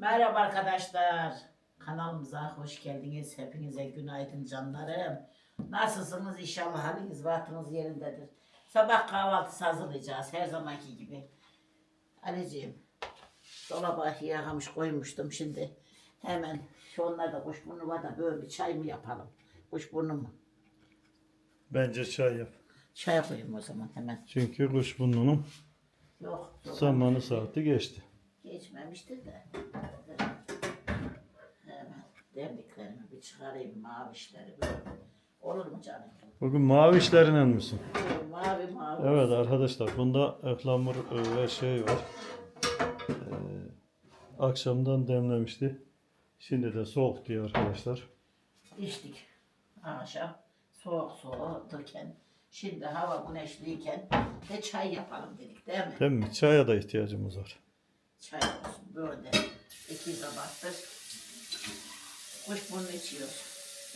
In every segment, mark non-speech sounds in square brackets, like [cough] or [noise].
Merhaba arkadaşlar. Kanalımıza hoş geldiniz. Hepinize günaydın canlarım. Nasılsınız? İnşallah haliniz vaktiniz yerindedir. Sabah kahvaltısı hazırlayacağız her zamanki gibi. Ali'ciğim dolaba yağmış koymuştum şimdi. Hemen şu onlar da kuşburnu var da böyle bir çay mı yapalım? Kuşburnu mu? Bence çay yap. Çay koyayım o zaman hemen. Çünkü kuşburnunun Yok. yok. zamanı saati geçti. Geçmemiştir de. Hemen demliklerimi bir çıkarayım mavişleri böyle. Olur mu canım? Bugün mavi işlerinden misin? Mavi mavi. Evet arkadaşlar bunda ıhlamur e, ve şey var. Ee, akşamdan demlemişti. Şimdi de soğuk diyor arkadaşlar. İçtik. Akşam soğuk soğuturken şimdi hava güneşliyken de çay yapalım dedik değil mi? Değil mi? Çaya da ihtiyacımız var. Çay olsun böyle. İki tabaktık. Kuşburnu içiyoruz.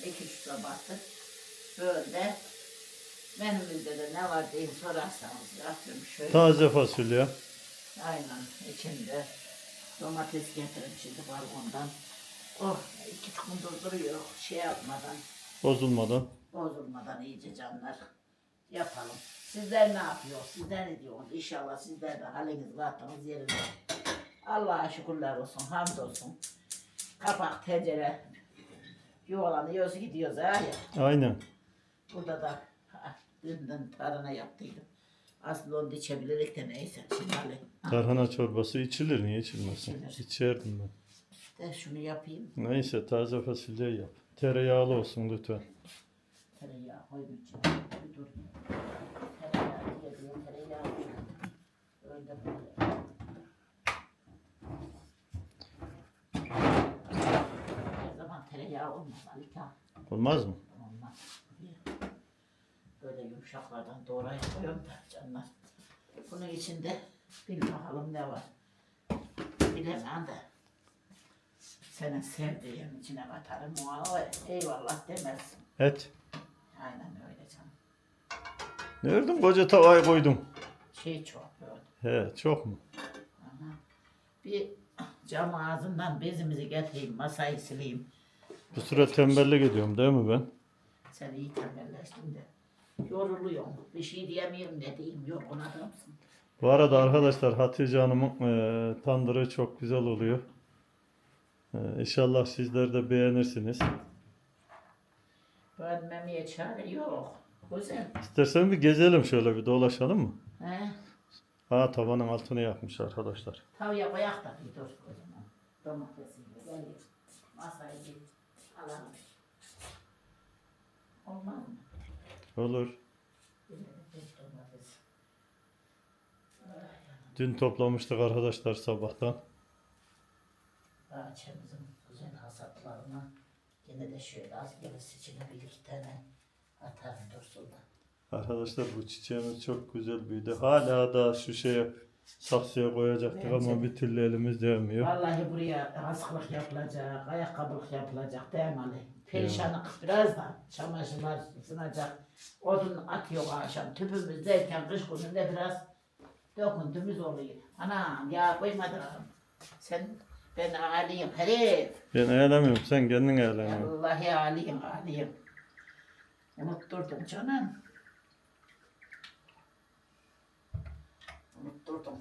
İki üç tabaktık. Böyle. Menümüzde de ne var diye sorarsanız yapıyorum şöyle. Taze fasulye. Aynen içinde domates getirdim şimdi balkondan. Oh iki gündür duruyor şey yapmadan, Bozulmadan. bozulmadan iyice canlar yapalım. Sizler ne yapıyor? Sizler ne diyorsunuz? İnşallah sizler de haliniz vaktiniz yerinde. Allah'a şükürler olsun, hamdolsun. Kapak, tencere yuvalanıyoruz gidiyoruz ha ya. Aynen. Burada da ha, dünden tarhana yaptıydım. Aslında onu da içebilirdik de neyse. Şimdi Tarhana çorbası içilir. Niye içilmesin? İçilir. İçerdim ben. de şunu yapayım. Neyse taze fasulye yap. Tereyağlı olsun lütfen. Tereyağı koymayacağım. Bir dur. Tereyağı diye diyor, tereyağı. Öyle böyle. Her tereyağı olmaz Kağan. Olmaz mı? Olmaz. Böyle yumuşaklardan doğrayıp koyuyorum da canlar. Bunun içinde bir bakalım ne var. Bilemem de. Senin sevdiğin içine katarım. Eyvallah demezsin. Et. Aynen öyle canım. Nereden koca tavayı koydum? Şey çok böyle. He çok mu? Aha. Bir cam ağzından bezimizi getireyim, masayı sileyim. Bu sıra tembellik ediyorum değil mi ben? Sen iyi tembelleştin de. Yoruluyorum. Bir şey diyemiyorum ne diyeyim. Yorgun adamsın. Bu arada arkadaşlar Hatice Hanım'ın e, tandırı çok güzel oluyor. E, inşallah sizler de beğenirsiniz. Beğenmemeye çare yok. Güzel. İstersen bir gezelim şöyle bir dolaşalım mı? He? Ha tavanın altını yapmış arkadaşlar. Tavaya koyak da bir dur o zaman. Domatesiyle gel git. Masayı git. Alalım. Olmaz mı? Olur. Dün toplamıştık arkadaşlar sabahtan. Bahçemizin güzel hasatlarına yine de şöyle az gerisi içine bir iki tane atarım dursun da. Arkadaşlar bu çiçeğimiz çok güzel büyüdü. Hala da şu şeye saksıya koyacaktık Bence ama bir türlü elimiz değmiyor. Vallahi buraya askılık yapılacak, ayakkabılık yapılacak değil mi Ali? Perişanlık biraz da çamaşırlar ısınacak. Odun atıyor akşam. Tüpümüz derken kış gününde biraz döküntümüz oluyor. Anam ya koymadın. Sen ben aliyim herif. Ben eğlemiyorum sen kendin eğleniyorsun. Vallahi aliyim aliyim. Unutturdum canım. Unutturdum.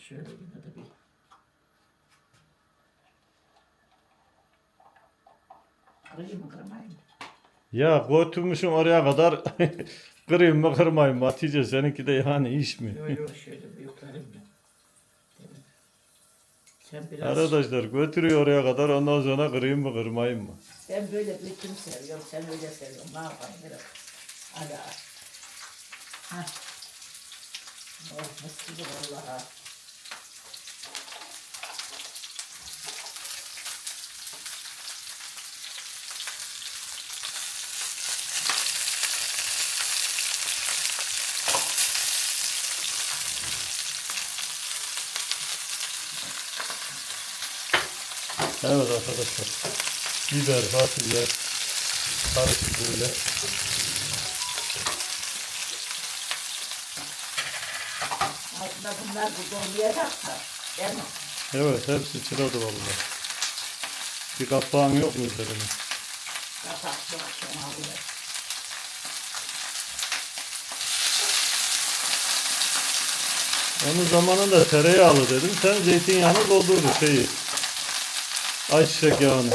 Şöyle yine de bir Kırayım mı kırmayayım mı? Ya götürmüşüm oraya kadar [laughs] kırayım mı kırmayayım mı Hatice seninki de yani iş mi? Yok yok şöyle büyüklerim ben. Sen biraz... Arkadaşlar götürüyor oraya kadar ondan sonra kırayım mı kırmayayım mı? Ben böyle bir kim seviyorum, sen öyle seviyorsun. Ne yapayım biraz? Hadi hadi. Hah. Oh. Evet arkadaşlar. Biber, fasulye karışık böyle. Aslında bunlar burada olmayacak? Evet hepsi çıradı vallahi. Bir kapağın yok mu üzerine? Kapak yok şuna buraya. Onun zamanında tereyağlı dedim. Sen zeytinyağını doldurdu şeyi. Ayçiçek yağını.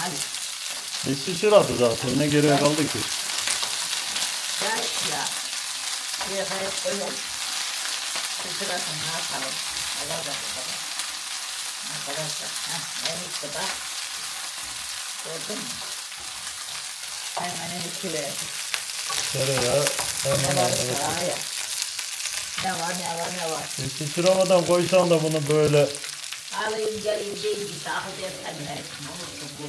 Hadi. Hiç sıçradı zaten. Ne geriye kaldı ki? Gel ya. Bir hayat koyalım. Sıçrasın ne yapalım. Allah da bakalım. Arkadaşlar. Heh, en iyisi bak. Gördün mü? Hemen en iyisi verdim. Tereyağı hemen ya? Ne var ne var ne var. Sıçramadan koysan da bunu böyle Alayım geleyim değil daha dersen ne? Unuttum bu.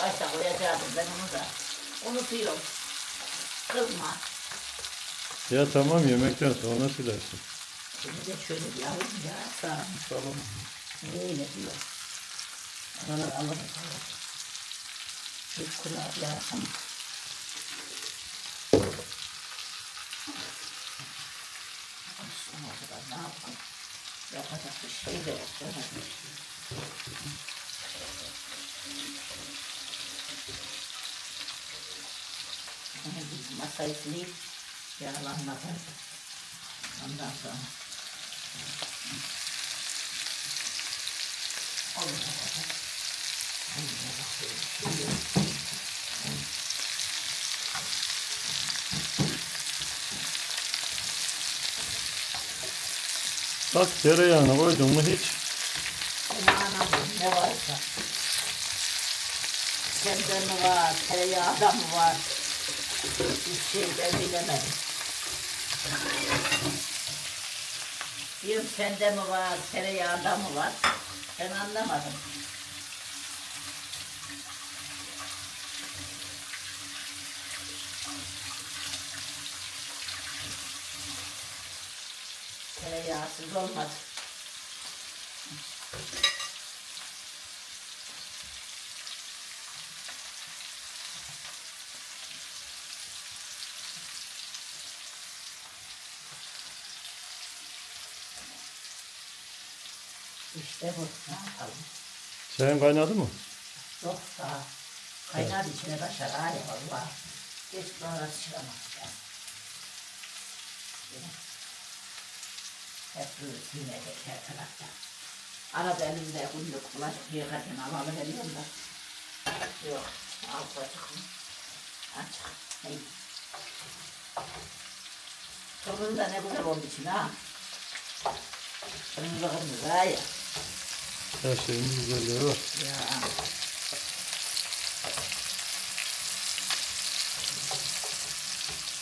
Başta koyacaktım ben onu da. Unutuyorum. Kızma. ya tamam yemekten sonra silersin. Şimdi de şöyle bir alayım ya. Sağ Tamam. Öyle diyor. Oraları alalım. Bir kulağı yapsam. Şuna kadar ne yapalım? Yapacak bir şey de yok. masayı sileyip yağlanmadan ondan sonra olur. Bak tereyağını koydun mu hiç Aman ne varsa. Sende mi var, tereyağda mı var? Bir şey ben bilemedim. Diyorum sende mi var, tereyağda mı var? Ben anlamadım. Tereyağsız olmaz. İşte bu. Ne yapalım? çayın kaynadı mı? Yok daha. Kaynar içine başar. Ay valla. Geç sonra çıkamaz. ya. Hep böyle sinirlik her tarafta. Arada elimde günlük bulaşık yıkarken alalı veriyorum da. Yok. Al bacık mı? Açık. Hey. Kırmızı da ne güzel oldu için ha. Kırmızı kırmızı ha ya. Her şeyin bir güzelliği var. Ya.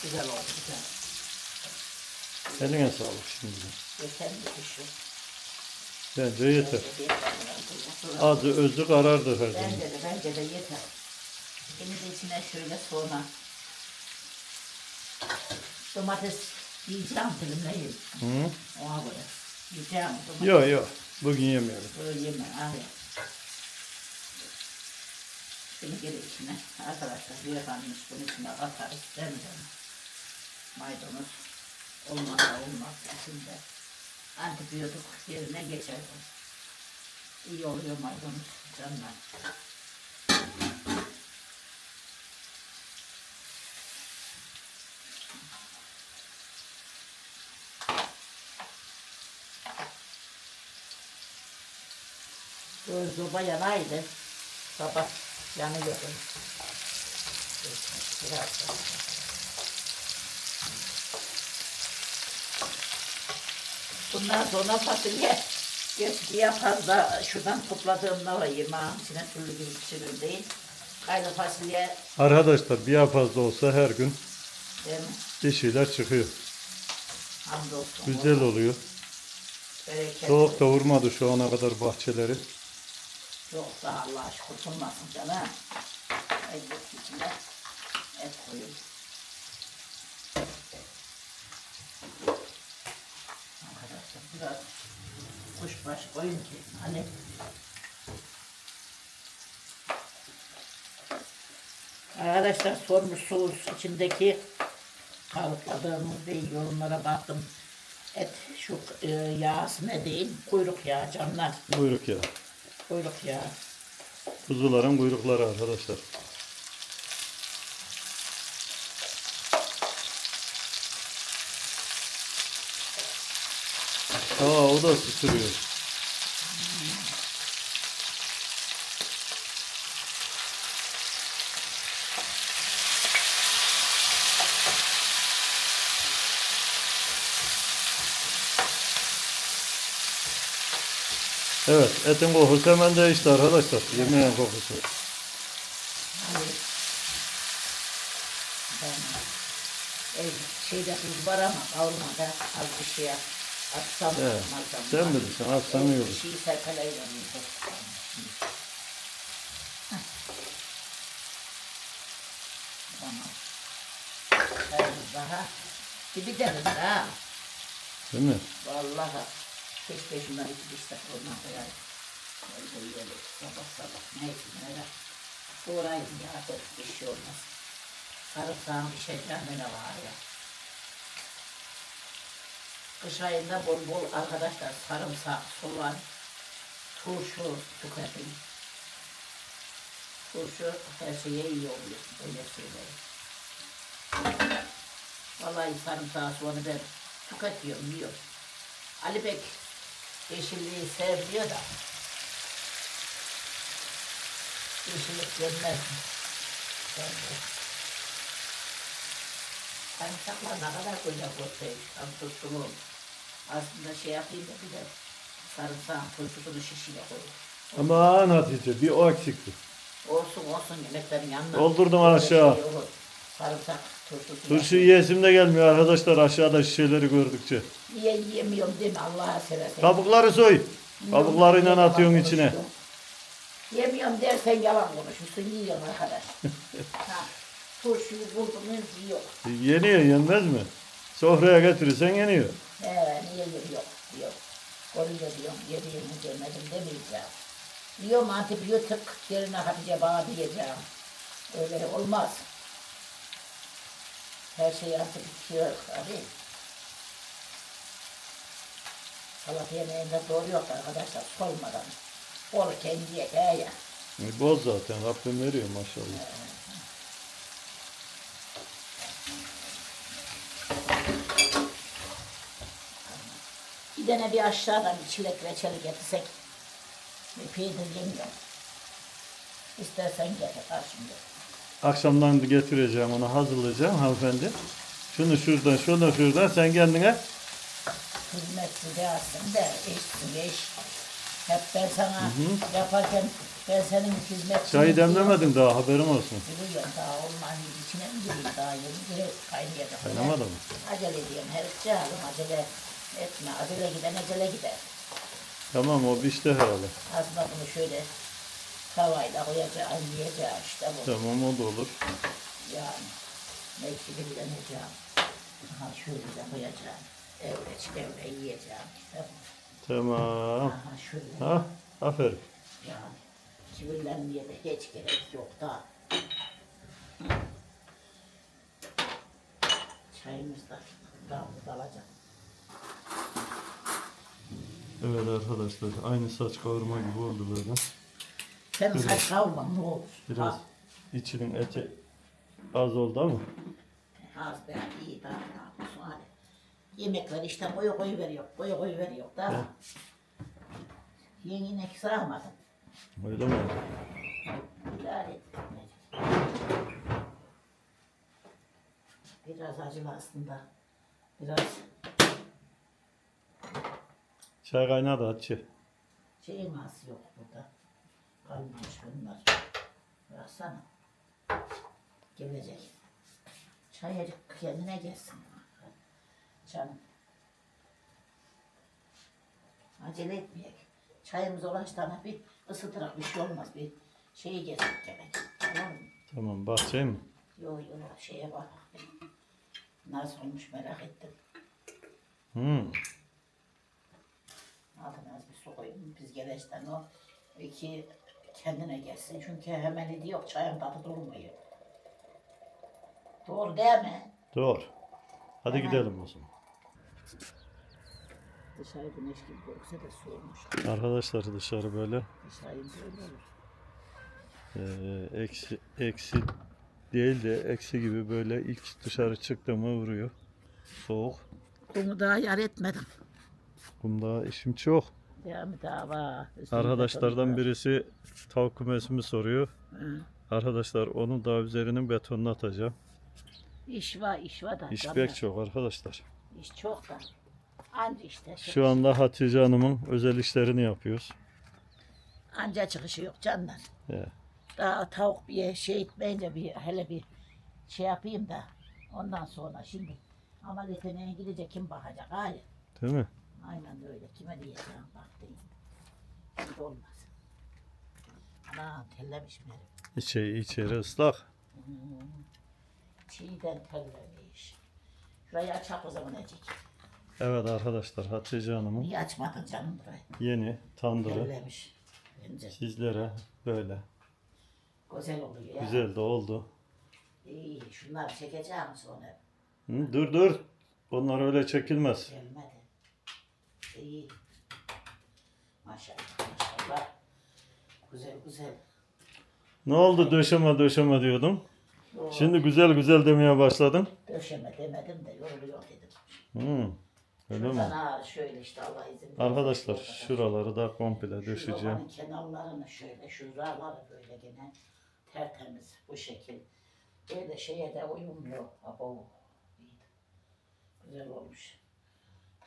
Güzel oldu güzel. Eline sağlık şimdi. Yeter mi şu? Bence yeter. Bence Azı özü karardı her zaman. de bence de yeter. Şimdi de içine şöyle soğan. Domates yiyeceğim dilimle yiyeyim. Hı? Ona göre. Yiyeceğim domates. Yok yok. Bugün yemeyelim. Böyle yeme. Abi. Şimdi geri içine arkadaşlar bir efendim bunun içine atarız. Canım? Maydanoz olmazsa olmaz içinde. Antibiyotik yerine geçer. İyi oluyor maydanoz canlar. Bu zoba yanaydı. Sabah yanıyordu. Biraz da. Bundan sonra fasulye Eskiye fazla şuradan topladığım nava yemeğin içine türlü gibi pişirir değil. Kaylı fasulye Arkadaşlar bir fazla olsa her gün değil mi? bir şeyler çıkıyor. Hamdolsun. Güzel oluyor. Bereketli. Soğuk da vurmadı şu ana kadar bahçeleri. Yok da Allah aşkına kurtulmasın canım. Elbet içine et koyuyor. Arkadaşlar biraz kuşbaş koyun ki hani Arkadaşlar sormuşsunuz içindeki kalıpladığımız değil yorumlara baktım. Et şu e, yağısı ne değil? Kuyruk yağı canlar. Kuyruk ya. Kuyruk yağı. Kuzuların kuyrukları arkadaşlar. Aa o da sıçrıyor. Evet, etin kokusu hemen değişti arkadaşlar. Yemeğin kokusu. Hani ben ev şeyde tuz var ama kavurmada az bir şey atsam Evet, sen bilirsin, atsan iyi olur. Bir şey serpeleyle Tamam. Evet, daha gibi ha. Değil mi? Vallahi keşke şunları iki diş olmak ya. Öyle yiyelim. Sabah sabah. Neyse neler. Doğrayın ya. Bir şey olmaz. Sarımsağın bir şey kendine var ya. Kış ayında bol bol arkadaşlar sarımsak, soğan, turşu tüketin. Turşu her şeye iyi oluyor. Öyle söyleyeyim. Vallahi sarımsağı soğanı ben tüketiyorum, yiyorum. Ali Bek yeşilliği sevmiyor da. Yeşillik yenmez mi? Sevmiyor. Sarımsaklar ne kadar güzel koyayım. Tam turşulu. Aslında şey yapayım da bir de sarımsağın turşusunu şişine koyayım. Aman Hatice bir o eksikti. Olsun olsun yemeklerin yanına. Doldurdum aşağı. şey olur. Sarımsak turşusu. Turşu yiyesim de gelmiyor arkadaşlar aşağıda şişeleri gördükçe. Niye yiyemiyorum değil mi Allah'a seversen. Kabukları soy. Kabuklarıyla atıyorsun içine. Yemiyorum dersen yalan konuşursun. Yiyorum arkadaş. [laughs] turşuyu buldum mu yiyor. Yeniyor yenmez mi? Sofraya getirirsen yeniyor. He, niye yemiyor? Diyor. Koruyor diyorum. Yediğimi görmedim demeyeceğim. Diyorum antibiyotik yerine Hatice bana diyeceğim. Öyle olmaz. Her şey antibiyotik yok abi. Salat yemeğinde doğru yok arkadaşlar. Solmadan. Bol kendi ye he ya. E, Boz zaten Rabbim veriyor maşallah. Bir tane bir aşağıdan bir çilek reçeli getirsek. Bir peynir yemiyorum. İstersen getir karşımda. Akşamdan getireceğim onu hazırlayacağım hanımefendi. Şunu şuradan şunu şuradan sen kendine Hizmetli değilsin de eşsin eş. Hep ben sana yaparken ben senin hizmetçin. çayı demlemedin daha haberim olsun. Biliyorum daha olmanın içine mi gireyim daha yeni direkt kaynayacak. Kaynamadı mı? Acele ediyorum her şey alım acele etme. Acele giden acele gider. Tamam o pişti herhalde. Aslında bunu şöyle tavayla koyacağım, yiyeceğim işte bu. Tamam o da olur. Yani mektubu bilemeyeceğim. Ha şöyle de koyacağım. Evre çevre yiyeceğim. İşte bu. Tamam. Aha şöyle. Ha, aferin. Yani kibirlenmeye de hiç gerek yok da. Çayımız da damlı dalacak. Evet arkadaşlar aynı saç kavurma gibi oldu böyle. Sen saç kavurma ne olur? Biraz Ha, içinin eti az oldu ama. Az be iyi daha ne yapıyorsun hadi. İşte koyu koyu veriyor, koyu koyu veriyor da. Yengine sağmadım. Öyle mi? İdare et. Biraz acılı aslında. Biraz Çay kaynadı Hatice. şeyin ağası yok burada. Kalmamış bunlar. Baksana. Gelecek. Çayacık kendine gelsin. Canım. Acele etmeyek. Çayımız ulaştığına bir ısıtırak bir şey olmaz. Bir şeyi gezmek gerek. Tamam mı? Tamam bahçeye mi? Yo yo şeye bak. Nasıl olmuş merak ettim. Hmm. Su koyayım. Biz geleçten o iki kendine gelsin. Çünkü hemen idi yok çayın tadı durmuyor. Doğru değil mi? Doğru. Hadi Tamam. gidelim o zaman. Dışarı güneş gibi görükse de soğumuş. Arkadaşlar dışarı böyle Dışarı böyle olur. e, eksi eksi değil de eksi gibi böyle ilk dışarı çıktığımı vuruyor. Soğuk. Kumu daha yar etmedim. Kumda işim çok. Devamı. Üstünde Arkadaşlardan birisi tavuk kümesimi soruyor. Hı. Arkadaşlar onu daha üzerinin betonunu atacağım. İş var, iş var da. İş pek çok arkadaşlar. İş çok da. Anca işte. Şu anda Hatice Hanım'ın özel işlerini yapıyoruz. Anca çıkışı yok canlar. He. Daha tavuk bir şey etmeyince bir hele bir şey yapayım da ondan sonra şimdi ama yeteneğe gidecek kim bakacak? Hayır. Değil mi? Aynen öyle. Kime diyeceğim bak deyin. Şimdi olmaz. Ana tellemiş beni. İçeri, içeri ıslak. Çiğden tellemiş. Şurayı açak o zaman Ecik. Evet arkadaşlar Hatice Hanım'ın Niye açmadın canım burayı? yeni tandırı Tellemiş. Bence sizlere böyle güzel oluyor ya. güzel de oldu. İyi. Şunları çekeceğim sonra. Hı, dur dur. Onlar öyle çekilmez. Gelmedi. İyi. Maşallah maşallah. Güzel güzel. Ne oldu döşeme döşeme diyordum. Yo, Şimdi güzel güzel demeye başladın. Döşeme demedim de yoruluyor dedim. Hı, öyle mi? Ağır şöyle işte Allah izin verirse Arkadaşlar şuraları da komple döşeceğim. romanın kenarlarını şöyle, şuraları böyle gene tertemiz bu şekil. Böyle şeye de uyumlu. Abo. Güzel olmuş.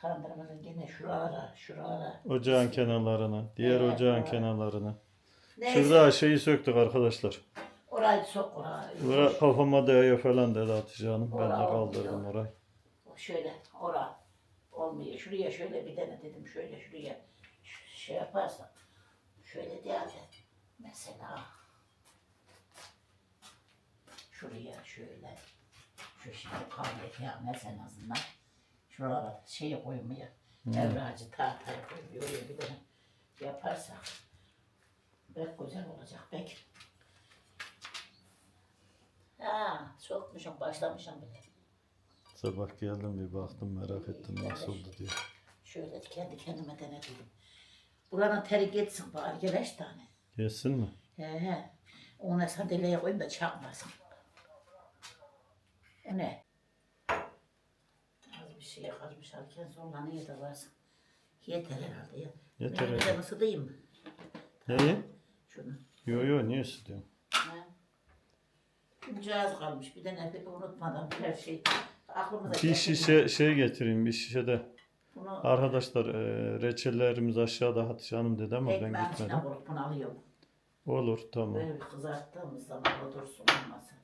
Tandırımızın gene şuralara, şuralara. Ocağın kenarlarını, diğer Evet, ocağın evet. kenarlarını. Neyse, Şurada şeyi söktük arkadaşlar. orayı sok orayı. Bura kafama değiyor falan dedi Hatice Hanım. Ben de Ora kaldırdım olmuyor. orayı. Şöyle ora olmuyor. Şuraya şöyle bir tane dedim şöyle şuraya ş- şey yaparsan şöyle değil de mesela şuraya şöyle şu şimdi kavga yapmaz en azından şuralara şey koymuyor. Evracı tahtaya koymuyor. Oraya bir tane yaparsak pek güzel olacak pek. Ha, sokmuşum, başlamışım bile. Sabah geldim bir baktım merak ettim nasıl oldu diye. Şöyle kendi kendime denedim. Buranın teri geçsin bari geleş tane. Yesin mi? He he. Ona sandalyeye koyayım da çakmasın. O ne? Şey karışarken sonra neye de varsın. Yeter herhalde ya. Yeter Ben de herhalde. ısıtayım mı? Neyi? Şunu. Yo yo niye istiyorsun? He. Ince az kalmış. Bir de nefes unutmadan her şey aklımıza Bir şişe şey getireyim bir şişede. Bunu Arkadaşlar e, reçellerimiz aşağıda Hatice Hanım dedi ama ben ekmeğin içine gitmedim. bunu alıyorum. Olur tamam Böyle bir kızarttığımız zaman o dursun olmasın.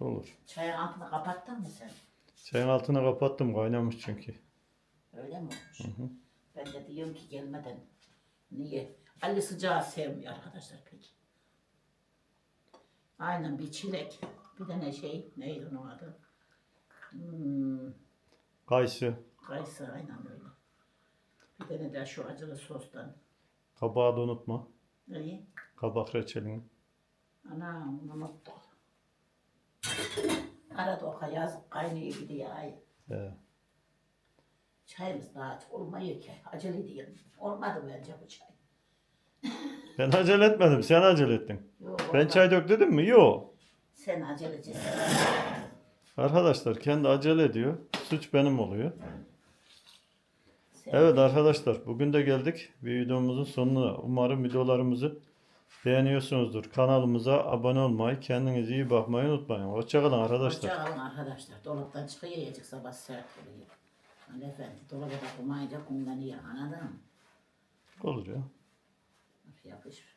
olur. Çayın altını kapattın mı sen? Çayın altını kapattım kaynamış çünkü. Öyle mi olmuş? Ben de diyorum ki gelmeden niye? Ali sıcağı sevmiyor arkadaşlar pek. Aynen bir çilek. Bir tane şey neydi onun adı? Hmm, Kayısı, kayısı aynen öyle. Bir tane de şu acılı sostan. kabağı da unutma. İyi. Kabak reçelini. Ana onu unuttuk. Arada o yazıp kaynıyor gidiyor ay. He. Çayımız daha olmuyor ki. Acele edeyim. Olmadı bence bu çay. [laughs] Ben acele etmedim sen acele ettin. Yok, Ben olmadı. çay dök dedim mi? Yok. Sen acelecisin. Arkadaşlar kendi acele ediyor. Suç benim oluyor. Sen- Evet arkadaşlar bugün de geldik. Bir videomuzun sonuna. Umarım videolarımızı beğeniyorsunuzdur. Kanalımıza abone olmayı, kendinize iyi bakmayı unutmayın. Hoşçakalın arkadaşlar. Hoşça kalın arkadaşlar. Dolaptan çıkıyor yiyecek sabah sert oluyor. Hani efendi dolaba da koymayınca kumlanıyor anladın mı? Olur ya. Yapışmış.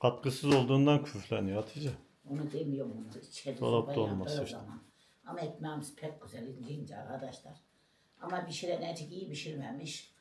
Katkısız olduğundan küfleniyor Hatice. Onu demiyorum onu. İçeri Dolapta soba olması yaptığı işte. zaman. Ama ekmeğimiz pek güzel ince ince arkadaşlar. Ama pişiren ecik iyi pişirmemiş.